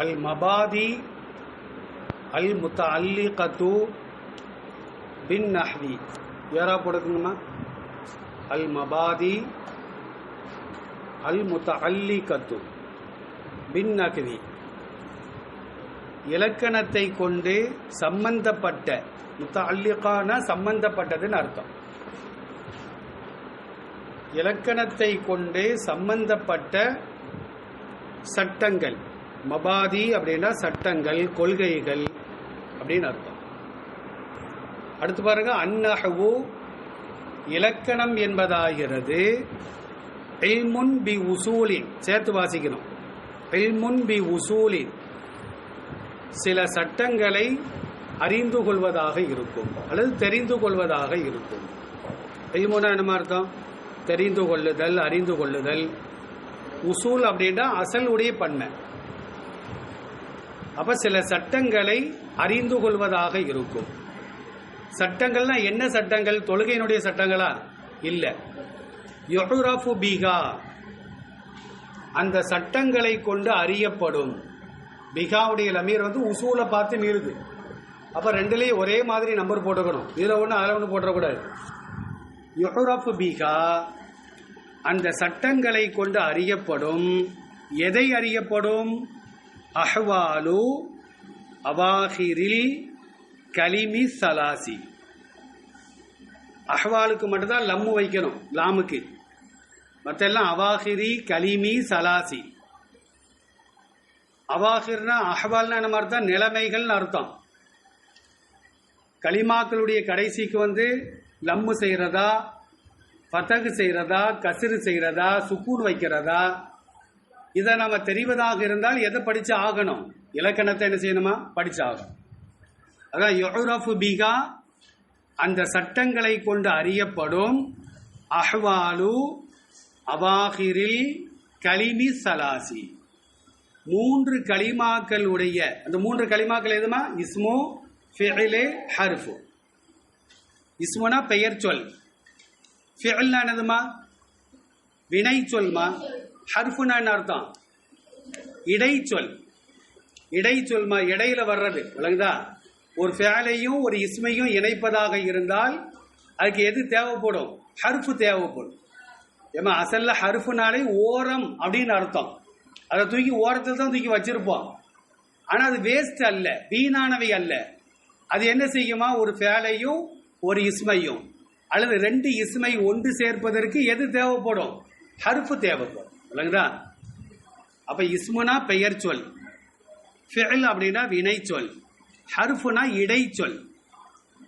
அல் மபாதி அல் முத்த அல்லி கத்து பின் நஹ்வி. யாரா போடுக்குங்கம்மா அல் மபாதி அல் முத்த அல்லி கத்து பின் நஹ்வி. இலக்கணத்தை கொண்டு சம்பந்தப்பட்ட முத்த அல்லிகான சம்பந்தப்பட்டதுன்னு அர்த்தம். இலக்கணத்தை கொண்டு சம்பந்தப்பட்ட சட்டங்கள் மபாதி அப்படின்னா சட்டங்கள் கொள்கைகள் அப்படின்னு அர்த்தம். அடுத்து பாருங்க அன்னஹவு இலக்கணம் என்பதாகிறது. இல்முன் பி உசூலின். சேர்த்து வாசிக்கணும். இல்முன் பி உசூலின். சில சட்டங்களை அறிந்து கொள்வதாக இருக்கும். அல்லது தெரிந்து கொள்வதாக இருக்கும். இல்முனா என்ன அர்த்தம்? தெரிந்து கொள்ளுதல் அறிந்து கொள்ளுதல். உசூல் அப்படின்னா அசலுடைய பண்ணை அப்ப சில சட்டங்களை அறிந்து கொள்வதாக இருக்கும். சட்டங்கள்னா என்ன சட்டங்கள்? தொழுகையினுடைய சட்டங்களா? இல்ல. யொஹுரஃபு பீகா அந்த சட்டங்களை கொண்டு அறியப்படும். பிகாவுடைய லமீர் வந்து உசூலை பார்த்து மீறுது. அப்ப ரெண்டுலேயும் ஒரே மாதிரி நம்பர் போட்டுக்கணும். இதுல ஒன்று அதில் ஒன்று போட்டுறக்கூடாது. யுஹரஃபு பீகா அந்த சட்டங்களை கொண்டு அறியப்படும். எதை அறியப்படும்? அஹ்வாலு அவாஹிரில் கலிமி சலாசி. அஹ்வாலுக்கு மட்டும்தான் லம்மு வைக்கணும் லாமுக்கு. மற்றெல்லாம் அவாஹிரி கலிமி சலாசி. அவாஹிர்னா அஹ்வால்னா என்ன அர்த்தம் நிலைமைகள்னு அர்த்தம். களிமாக்களுடைய கடைசிக்கு வந்து லம்மு செய்கிறதா ஃபத்தகு செய்கிறதா கசிறு செய்கிறதா சுக்கூன் வைக்கிறதா இதை நம்ம தெரிவதாக இருந்தால் எதை படித்து ஆகணும்? இலக்கணத்தை என்ன செய்யணுமா? படிச்சு ஆகணும். அதான் யொஹரஃபு பிகா அந்த சட்டங்களை கொண்டு அறியப்படும் அஹ்வாலு அவாஹிரில் கலிமி சலாசி. மூன்று களிமாக்களுடைய அந்த மூன்று களிமாக்கள் எதுமா? இஸ்மு ஃபிஇலே ஹர்ஃபு. இஸ்முனா பெயர் சொல். ஃபிஅல்னா என்னதுமா? வினை சொல்மா ஹர்ஃபுனா என்ன அர்த்தம்? இடைச்சொல். இடைச்சொல்மா இடையில வர்றது விளங்குதா? ஒரு ஃபேலையும் ஒரு இஸ்மையும் இணைப்பதாக இருந்தால் அதுக்கு எது தேவைப்படும்? ஹர்ஃபு தேவைப்படும். ஏமா அசல்ல ஹர்ஃபுனாலே ஓரம் அப்படின்னு அர்த்தம். அதை தூக்கி ஓரத்தில் தான் தூக்கி வச்சிருப்போம். ஆனால் அது வேஸ்ட் அல்ல வீணானவை அல்ல. அது என்ன செய்யுமா? ஒரு ஃபேலையும் ஒரு இஸ்மையும். அல்லது ரெண்டு இஸ்மை ஒன்று சேர்ப்பதற்கு எது தேவைப்படும்? ஹர்ஃபு தேவைப்படும். அப்ப இஸ்முனா பெயர் சொல். ஃபில் அப்படின்னா வினை சொல். ஹர்ஃபுனா இடைச்சொல்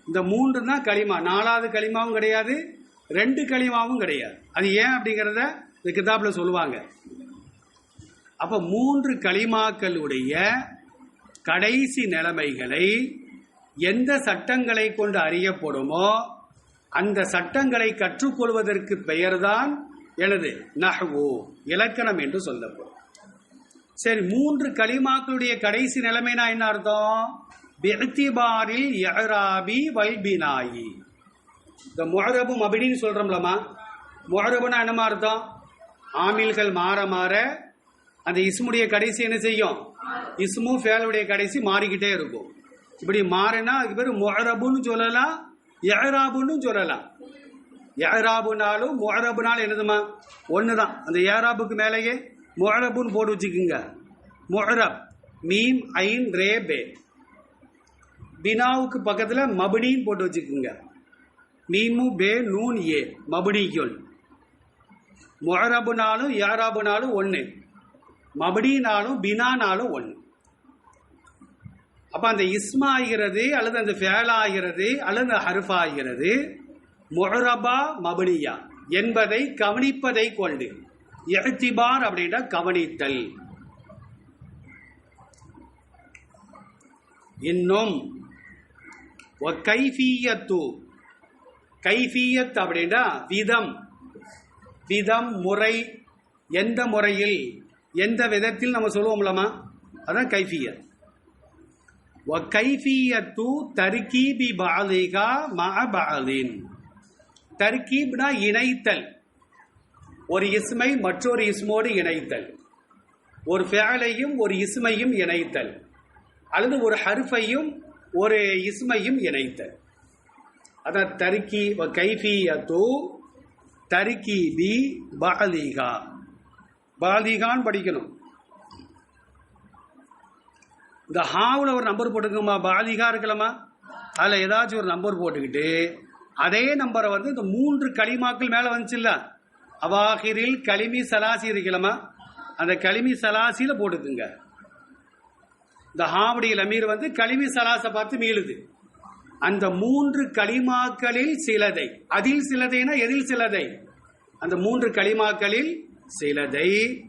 இந்த மூன்று தான் களிமா. நாலாவது களிமாவும் கிடையாது ரெண்டு களிமாவும் கிடையாது. அது ஏன் அப்படிங்கிறத இந்த கிதாப்பில் சொல்லுவாங்க. அப்ப மூன்று களிமாக்களுடைய கடைசி நிலைமைகளை எந்த சட்டங்களை கொண்டு அறியப்படுமோ அந்த சட்டங்களை கற்றுக்கொள்வதற்கு பெயர்தான் எனது நஹ்வு இலக்கணம் என்று சொல்லப்படும். சரி மூன்று களிமாக்களுடைய கடைசி நிலைமைனா என்ன அர்த்தம்? பிஅத்திபாரில் யஹ்ராபி வல்பினாயி இந்த முஹரபும் அப்படின்னு சொல்றோம்லமா முஹரபுனா என்னமா அர்த்தம்? ஆமில்கள் மாற மாற அந்த இஸ்முடைய கடைசி என்ன செய்யும்? இஸ்மு ஃபேலுடைய கடைசி மாறிக்கிட்டே இருக்கும். இப்படி மாறினா அதுக்கு பேர் முஹரபுன்னு சொல்லலாம் எஹராபுன்னு சொல்லலாம். ஏராபுனாலும் நாள் என்னதுமா? ஒன்று தான் அந்த ஏராபுக்கு மேலேயே மொஹரபுன்னு போட்டு வச்சுக்கோங்க. மொஹரப் மீம் ஐன் ரே பே. பினாவுக்கு பக்கத்தில் மபடின்னு போட்டு வச்சுக்கோங்க. மீமு பே நூன் ஏ. மபடிக்குள் ஏராபு நாளும் ஒன்று மபடினாலும் பினானாலும் ஒன்று அப்போ அந்த இஸ்மா ஆகிறது அல்லது அந்த ஃபேலாகிறது அல்லது அந்த ஹர்ஃபா ஆகிறது முஹரபா மபனியா என்பதை கவனிப்பதை கொண்டு. எஹ்திபார் அப்படின்னா கவனித்தல். இன்னும் கைஃபியத்து. கைஃபியத் அப்படின்னா விதம். விதம் முறை. எந்த முறையில் எந்த விதத்தில் நம்ம சொல்லுவோம்லமா அதான் கைஃபியத். கைஃபியத்து தர்கீபி பாலிகா மஅ பாலின் தர்கீப்னா இணைத்தல். ஒரு இஸ்மை மற்றொரு இஸ்மோடு இணைத்தல். ஒரு ஃபேலையும் ஒரு இஸ்மையும் இணைத்தல். அல்லது ஒரு ஹர்ஃபையும் ஒரு இஸ்மையும் இணைத்தல். அதான் தருக்கி கைஃபியத்து தருக்கி பி பாலிகா. பாலிகான்னு படிக்கணும். இந்த ஹாவில் ஒரு நம்பர் போட்டுக்கோமா பாலிகா இருக்கலாமா? அதில் ஏதாச்சும் ஒரு நம்பர் போட்டுக்கிட்டு அதே நம்பரை வந்து இந்த மூன்று களிமாக்கள் மேலே வந்துச்சுல்ல? அவாஹிரில் களிமி சலாசி இருக்கலாமா அந்த களிமி சலாசியில் போட்டுக்குங்க. இந்த ஹாவுடைய அமீர் வந்து களிமி சலாசை பார்த்து மீளுது. அந்த மூன்று களிமாக்களில் சிலதை. அதில் சிலதைனா எதில் சிலதை? அந்த மூன்று களிமாக்களில் சிலதை.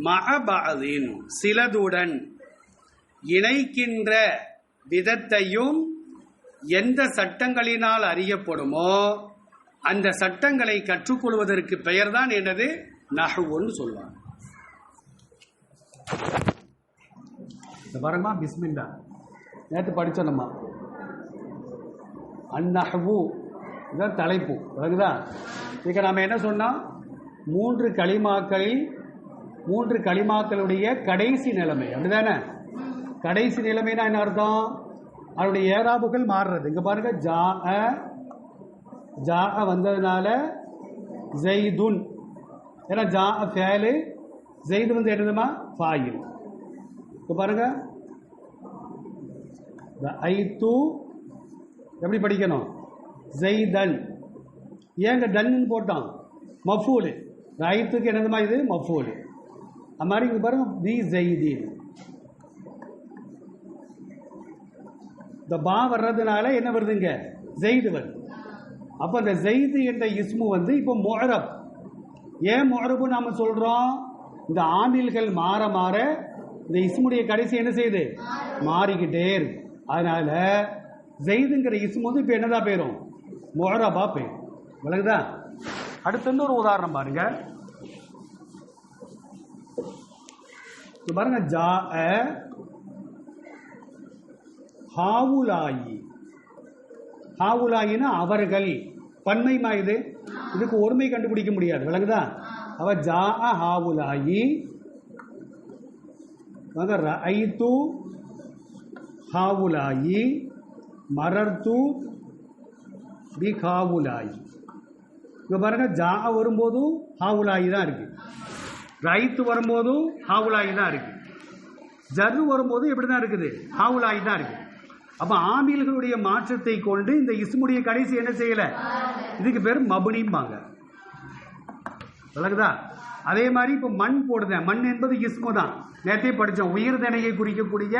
மகபாதின் சிலதுடன் இணைக்கின்ற விதத்தையும் எந்த சட்டங்களினால் அறியப்படுமோ அந்த சட்டங்களை கற்றுக்கொள்வதற்கு பெயர்தான் என்னது? நஹுன்னு சொல்லுவாங்க. இந்த பாருங்கம்மா பிஸ்மில்லா. நேற்று படித்தோம் நம்ம அந்நஹ்வு இதான் தலைப்பு. விளங்குதா இதுக்கு நாம் என்ன சொன்னோம் மூன்று களிமாக்களில் மூன்று களிமாக்களுடைய கடைசி நிலைமை. அப்படிதானே? கடைசி நிலைமைனா என்ன அர்த்தம்? அதனுடைய ஏராபுகள் மாறுறது. இங்கே பாருங்க ஜா ஜா அ வந்ததுனால ஜெய்துன். ஏன்னா ஜா ஃபேலு ஜெய்து வந்து என்னதுமா ஃபாயில். இப்போ பாருங்க. ஐத்து எப்படி படிக்கணும்? ஜெய்தன். ஏங்க டன்னு போட்டான்? மஃபூலு. ஐத்துக்கு என்னதுமா இது? மஃபூலு. அது மாதிரி இங்கே பாருங்க பி ஜெய்தீன். இந்த பா வர்றதுனால என்ன வருதுங்க? ஜெயிது வருது. அப்போ இந்த ஜெயிது என்ற இஸ்மு வந்து இப்போ மொஹரப் ஏன் மொஹரப்பு நாம சொல்கிறோம் இந்த ஆமில்கள் மாற மாற இந்த இஸ்முடைய கடைசி என்ன செய்யுது? மாறிக்கிட்டே இருக்கு. அதனால ஜெயிதுங்கிற இஸ்மு வந்து இப்போ என்னதான் போயிரும்? மொஹரபா போயிரும். விளங்குதா? அடுத்து வந்து ஒரு உதாரணம் பாருங்க. இது பாருங்க ஜா ஹாவுலாயி. ஹாவுலாயினா அவர்கள். பன்மைமா இது? இதுக்கு ஒருமை கண்டுபிடிக்க முடியாது. விளங்குதா? அவ ஜா ஹாவுலாயி. ரைத்து ஹாவுலாயி. மரர்த்து பி ஹாவுலாயி. இங்க பாருங்க ஜா வரும்போதும் ஹாவுலாயி தான் இருக்கு. ரைத்து வரும்போதும் ஹாவுலாயி தான் இருக்கு. ஜர்ரு வரும்போது இப்படி தான் இருக்குது? ஹாவுலாயி தான் இருக்குது அப்ப ஆமில்களுடைய மாற்றத்தை கொண்டு இந்த இஸ்முடைய கடைசி என்ன செய்யல? இதுக்கு பேர் மபுனிம்பாங்க. விளக்குதா? அதே மாதிரி இப்போ மண் போடுதேன். மண் என்பது இஸ்மு தான். நேற்றே படித்தோம் உயிர்தனையை குறிக்கக்கூடிய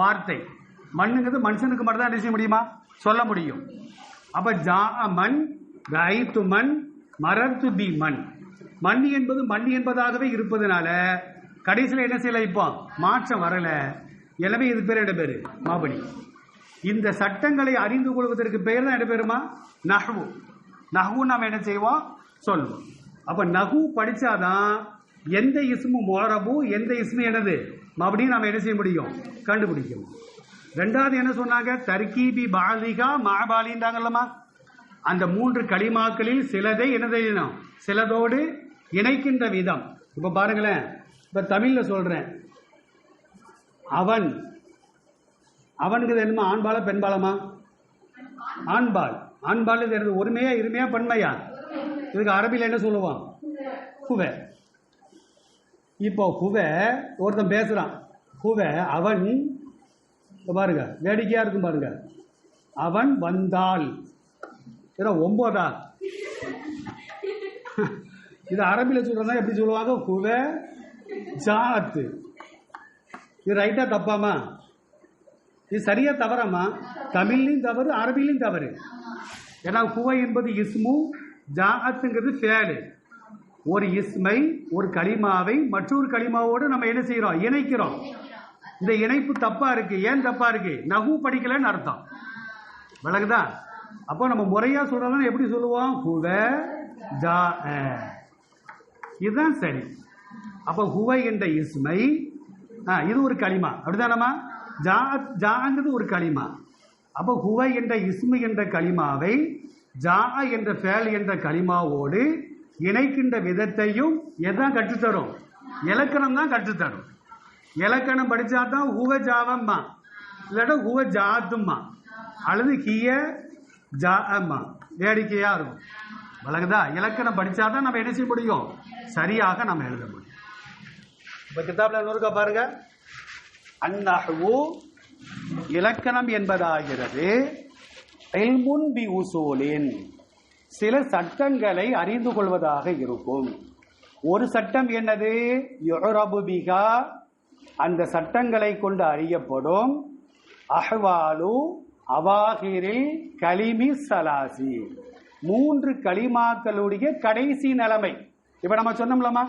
வார்த்தை. மண்ணுங்கிறது மனுஷனுக்கு மட்டும் தான் என்ன செய்ய முடியுமா? சொல்ல முடியும். அப்ப ஜா மண் ரைத்து மண் மரத்து பி மண். மண் என்பது மண் என்பதாகவே இருப்பதனால கடைசியில் என்ன செய்யல இப்போ? மாற்றம் வரல. எனவே இது பேர் என்ன பேரு? மாபடி இந்த சட்டங்களை அறிந்து கொள்வதற்கு பெயர் தான் என்ன பேருமா? நஹ்வு. நஹ்வு நாம் என்ன செய்வோம்? சொல்லுவோம் அப்ப நஹு படிச்சாதான் எந்த இஸ்மு மோரபு எந்த இஸ்மு எனது மறுபடியும் நாம் என்ன செய்ய முடியும்? கண்டுபிடிக்கும் ரெண்டாவது என்ன சொன்னாங்க? தர்கீபி பாலிகா மாபாலின்றாங்கல்லம்மா. அந்த மூன்று களிமாக்களில் சிலதை என்ன சிலதோடு இணைக்கின்ற விதம். இப்ப பாருங்களேன். இப்ப தமிழ்ல சொல்றேன். அவன் அவனுக்கு என்னமா ஆண்பாலா பெண்பாலமா? ஆண்பால். ஆண்பால் இது என்னது ஒருமையா இருமையா பன்மையா? இதுக்கு அரபியில் என்ன சொல்லுவான்? குவ இப்போ குவை ஒருத்தன் பேசுகிறான் குவ அவன் பாருங்க வேடிக்கையாக இருக்கும் பாருங்க. அவன் வந்தால். ஏன்னா ஒம்போதா? இது அரபியில் சொல்றதா எப்படி சொல்லுவாங்க? குவ ஜாத்து. இது ரைட்டாக தப்பாமா? இது சரியா தவறாமா தமிழ்லையும் தவறு அரபிலையும் தவறு. ஏன்னா குவை என்பது இஸ்மு ஜாஅத்துங்கிறது ஃபேலு. ஒரு இஸ்மை ஒரு களிமாவை மற்றொரு களிமாவோடு நம்ம என்ன செய்கிறோம் இணைக்கிறோம். இந்த இணைப்பு தப்பாக இருக்குது ஏன் தப்பாக இருக்குது நகு படிக்கலன்னு அர்த்தம். விளக்குதா அப்போ நம்ம முறையாக சொல்றதுனா எப்படி சொல்லுவோம்? ஹுவ ஜா இதுதான் சரி. அப்போ ஹுவை என்ற இஸ்மை ஆ, இது ஒரு களிமா. அப்படிதானம்மா ஜா ஜாங்கிறது ஒரு களிமா. அப்போ ஹுவை என்ற இஸ்மு என்ற களிமாவை ஜா என்ற ஃபேல் என்ற களிமாவோடு இணைக்கின்ற விதத்தையும் எதான் கற்றுத்தரும்? இலக்கணம் தான் கற்றுத்தரும். இலக்கணம் படித்தா தான் ஹுவ ஜாவம்மா. இல்லாட்டா ஹுவ ஜாத்தும்மா. அல்லது ஹிய ஜாஅம்மா வேடிக்கையாக இருக்கும். வழங்குதா இலக்கணம் படித்தா தான் நம்ம என்ன செய்ய முடியும்? சரியாக நம்ம எழுத முடியும். இப்போ கிதாப்ல நூறுக்கா பாருங்க. அந்நஹ்வு இலக்கணம் என்பதாகிறது. பி உசூலின். சில சட்டங்களை அறிந்து கொள்வதாக இருக்கும். ஒரு சட்டம் என்னது? பிகா அந்த சட்டங்களை கொண்டு அறியப்படும். அஹ்வாலு அவாகிரில் கலிமி சலாசி. மூன்று களிமாக்களுடைய கடைசி நிலைமை. இப்ப நம்ம சொன்னோம்லாமா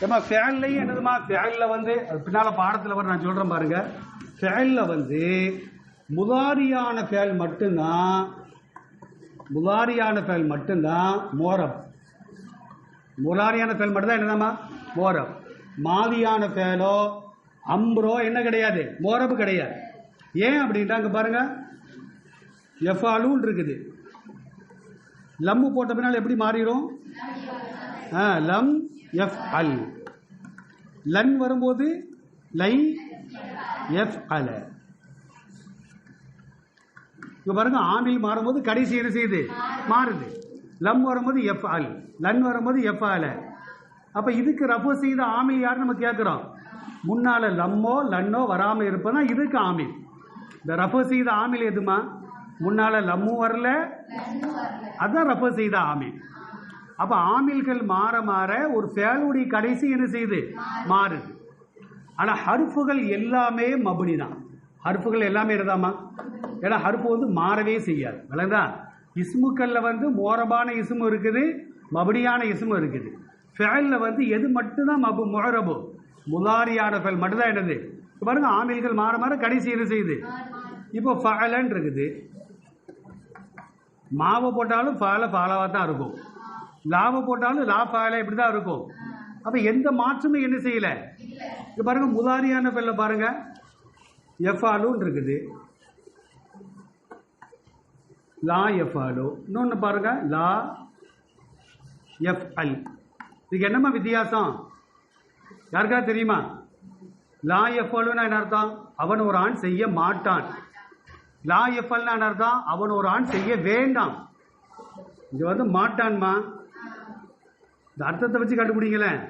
நம்ம ஃபேல்லையும் என்னதுமா ஃபேல்ல வந்து அது பின்னால பாடத்துல வர நான் சொல்றேன் பாருங்க. ஃபேல்ல வந்து முதாரியான ஃபேல் மட்டும்தான் முதாரியான ஃபேல் மட்டும்தான் மோரம். முலாரியான ஃபேல் மட்டும்தான் என்னதாம்மா? மோரம். மாதியான ஃபேலோ அம்ப்ரோ என்ன கிடையாது? மோரப் கிடையாது. ஏன் அப்படின்ட்டாங்க பாருங்க. எஃபாலும் இருக்குது. லம்மு போட்ட பின்னால் எப்படி மாறிடும்? லம் எஃப் அல் லன் வரும்போது லை எஃப் அல இப்போ பாருங்க ஆமில் மாறும்போது கடைசி என்ன செய்யுது? மாறுது. லம் வரும்போது எஃப் அல் லன் வரும்போது எஃப் அல அப்ப இதுக்கு ரஃபோ செய்த ஆமில் யார் நம்ம கேட்குறோம் முன்னால லம்மோ லன்னோ வராம இருப்பதா இதுக்கு ஆமில். இந்த ரஃபு செய்த ஆமில் எதுமா? முன்னால லம்மும் வரல அதுதான் ரஃபோ செய்த ஆமில். அப்ப ஆமில்கள் மாற மாற ஒரு ஃபேலுடைய கடைசி என்ன செய்யுது? மாறுது. ஆனால் ஹருப்புகள் எல்லாமே மபுனி தான் ஹருப்புகள் எல்லாமே இருந்தாமா ஏன்னா ஹருப்பு வந்து மாறவே செய்யாது. விளங்குதா? இஸ்முக்களில் வந்து மோரபான இசுமும் இருக்குது மபடியான இசுமும் இருக்குது. ஃபேலில் வந்து எது மட்டும்தான் மபு மொஹரபு முலாரியான ஃபேல் மட்டும்தான் என்னது? பாருங்க ஆமில்கள் மாற மாற கடைசி என்ன செய்யுது? இப்போ ஃபஅலன் இருக்குது மாவை போட்டாலும் ஃபால ஃபாலாவாக தான் இருக்கும். லாபம் போட்டாலும் லா ஃபால இப்படி தான் இருக்கும். அப்ப எந்த மாற்றமும் என்ன செய்யல? இங்க பாருங்க முதாரியான பெல்ல பாருங்க. எஃபாலும் இருக்குது. லா எஃபாலு இன்னொன்று பாருங்க லா எஃப் அல். இதுக்கு என்னம்மா வித்தியாசம்? யாருக்கா தெரியுமா? லா எஃபாலுன்னா என்ன அர்த்தம்? அவன் ஒரு ஆண் செய்ய மாட்டான். லா எஃப்எல்னா என்ன அர்த்தம்? அவன் ஒரு ஆண் செய்ய வேண்டாம். இது வந்து மாட்டான்மா? இந்த அர்த்தத்தை வச்சு கண்டுபிடிங்களேன்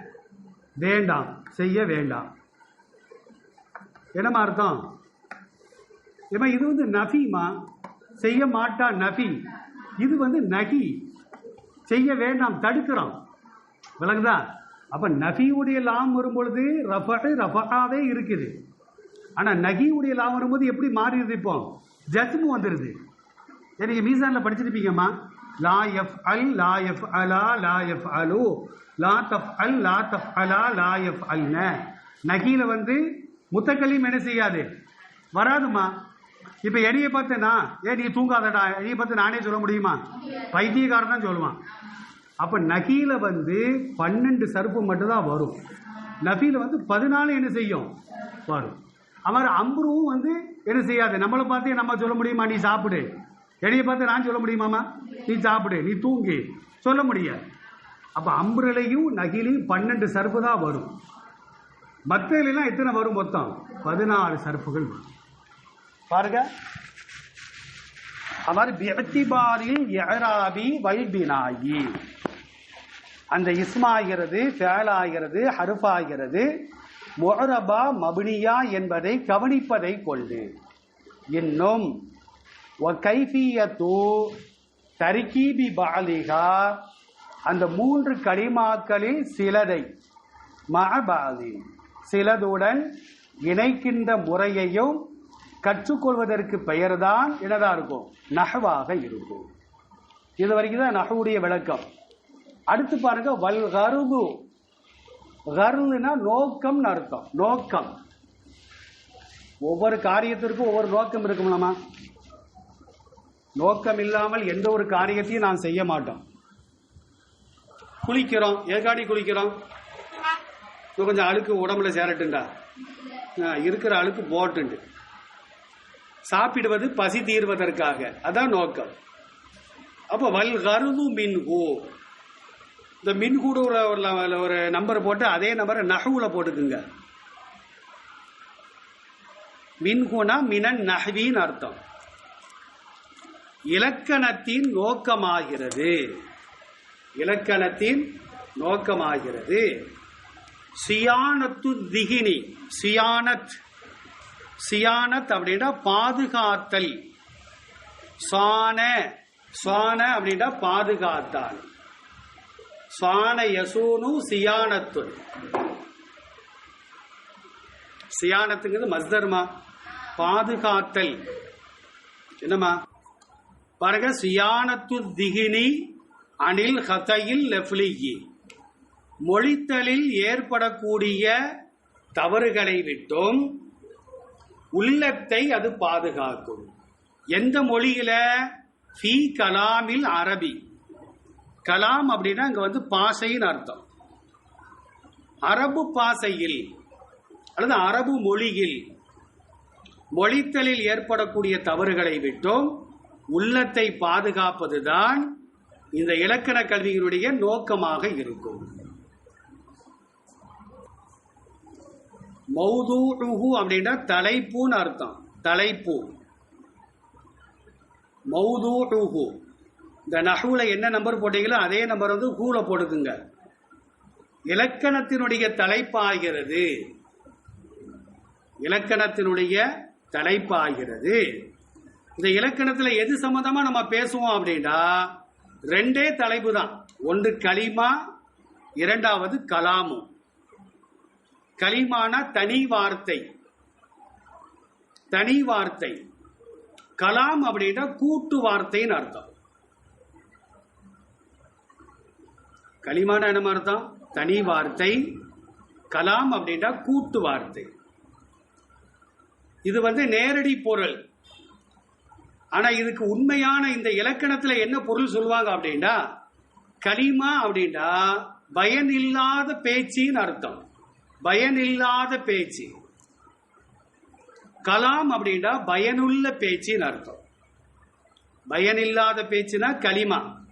வேண்டாம் செய்ய வேண்டாம். என்னம்மா அர்த்தம்? ஏமா இது வந்து நஃபிமா செய்ய மாட்டான் நஃபி. இது வந்து நகி செய்ய வேண்டாம் தடுக்கிறோம். விளங்குதா? அப்போ நஃபியுடைய லாம் வரும்பொழுது ரஃபட்டு ரஃபட்டாவே இருக்குது. ஆனால் நகியுடைய லாம் வரும்போது எப்படி மாறிடுது இப்போ? ஜஸ்மு வந்துடுது எனக்கு மீசானில் படிச்சிருப்பீங்கம்மா? லா எஃப் அல் லா எஃப் அலா லா எஃப் அலு லா தஃப் அல் லா தஃப் அலா லா எஃப் அல்ன நகியில் வந்து முத்தக்கல்லியும் என்ன செய்யாது? வராதுமா? இப்போ என்னையை பார்த்தேனா ஏ நீ தூங்காதடா. என்னையை பார்த்து நானே சொல்ல முடியுமா? பைத்தியக்காரன் தான் சொல்லுவான். அப்போ நகியில் வந்து பன்னெண்டு சருப்பு மட்டும்தான் வரும். நஃபீல வந்து பதினாலு என்ன செய்யும்? வரும். அவர் அம்புருவும் வந்து என்ன செய்யாது? நம்மளை பார்த்தே நம்ம சொல்ல முடியுமா? நீ சாப்பிடு. என்னையை பார்த்து நான் சொல்ல முடியுமாமா நீ சாப்பிடு நீ தூங்கு. சொல்ல முடியாது. அப்போ அம்புரலையும் நகிலையும் பன்னெண்டு சருப்பு தான் வரும். மத்தையிலாம் எத்தனை வரும் மொத்தம்? பதினாறு சருப்புகள் வரும். பாருங்க. அவர் வியத்திபாரில் எராபி வல்பினாயி. அந்த இஸ்மாகிறது ஃபேலாகிறது ஹருஃபாகிறது மொஹரபா மபுனியா என்பதை கவனிப்பதை கொண்டு இன்னும் கைஃபியத்து தரிகீபி பாலிகா. அந்த மூன்று கடிமாக்களில் சிலதை மகபாதி சிலதுடன் இணைக்கின்ற முறையையும் கற்றுக்கொள்வதற்கு பெயர்தான் என்னதா இருக்கும். நகவாக இருக்கும். இது வரைக்கும் தான் நகவுடைய விளக்கம். அடுத்து பாருங்க வல் கருகு கருதுனா நோக்கம்னு அர்த்தம். நோக்கம். ஒவ்வொரு காரியத்திற்கும் ஒவ்வொரு நோக்கம் இருக்கும்லாமா? நோக்கம் இல்லாமல் எந்த ஒரு காரியத்தையும் நான் செய்ய மாட்டோம். குளிக்கிறோம். ஏற்காடி குளிக்கிறோம். இன்னும் கொஞ்சம் அழுக்கு உடம்புல சேரட்டுண்டா இருக்கிற அழுக்கு போட்டுண்டு. சாப்பிடுவது பசி தீர்வதற்காக. அதான் நோக்கம். அப்போ வல் கருது மின்ஹூ. இந்த மின்ஹூட ஒரு ஒரு- நம்பர் போட்டு அதே நம்பரை நகுவில் போட்டுக்குங்க. மின்ஹூனா மினன் நஹ்வின்னு அர்த்தம். இலக்கணத்தின் நோக்கமாகிறது. இலக்கணத்தின் நோக்கமாகிறது. சியானத்து திகினி. சியானத். சியானத் அப்படின்னா பாதுகாத்தல். சான. சான அப்படின்னா பாதுகாத்தால். சான யசூனு சியானத்து. சியானத்துங்கிறது மஸ்தர்மா. பாதுகாத்தல். என்னம்மா? பாருங்க சியானத்து திகினி அனில் ஹதையில் லெஃப்லியி மொழித்தலில் ஏற்படக்கூடிய தவறுகளை விட்டும் உள்ளத்தை அது பாதுகாக்கும். எந்த மொழியில? ஃபி கலாமில் அரபி. கலாம் அப்படின்னா இங்க வந்து பாசைன்னு அர்த்தம். அரபு பாசையில் அல்லது அரபு மொழியில் மொழித்தலில் ஏற்படக்கூடிய தவறுகளை விட்டும் உள்ளத்தை பாதுகாப்பதுதான் இந்த இலக்கண கல்வியினுடைய நோக்கமாக இருக்கும். மௌதூஹு அப்படின்னா தலைப்புன்னு அர்த்தம். தலைப்பு. மௌதூஹு இந்த நஹுல என்ன நம்பர் போட்டீங்களோ அதே நம்பர் வந்து ஹூல போட்டுக்குங்க இலக்கணத்தினுடைய தலைப்பாகிறது. இலக்கணத்தினுடைய தலைப்பாகிறது. இந்த இலக்கணத்துல எது சம்பந்தமா நம்ம பேசுவோம் அப்படின்னா ரெண்டே தலைப்பு தான் ஒன்று களிமா இரண்டாவது கலாமு. கலிமானா தனி வார்த்தை. தனி வார்த்தை. கலாம் அப்படின்னா கூட்டு வார்த்தைன்னு அர்த்தம். களிமானா என்ன அர்த்தம்? தனி வார்த்தை. கலாம் அப்படின்னா கூட்டு வார்த்தை. இது வந்து நேரடி பொருள். ஆனா இதுக்கு உண்மையான இந்த இலக்கணத்துல என்ன பொருள் சொல்லுவாங்க அப்படின்னா கலிமா அப்படின்னா பயனில்லாத பேச்சின்னு அர்த்தம். பயனில்லாத பேச்சு. கலாம் அப்படின்னா பயனுள்ள பேச்சின்னு அர்த்தம். பயனில்லாத பேச்சுனா களிமா.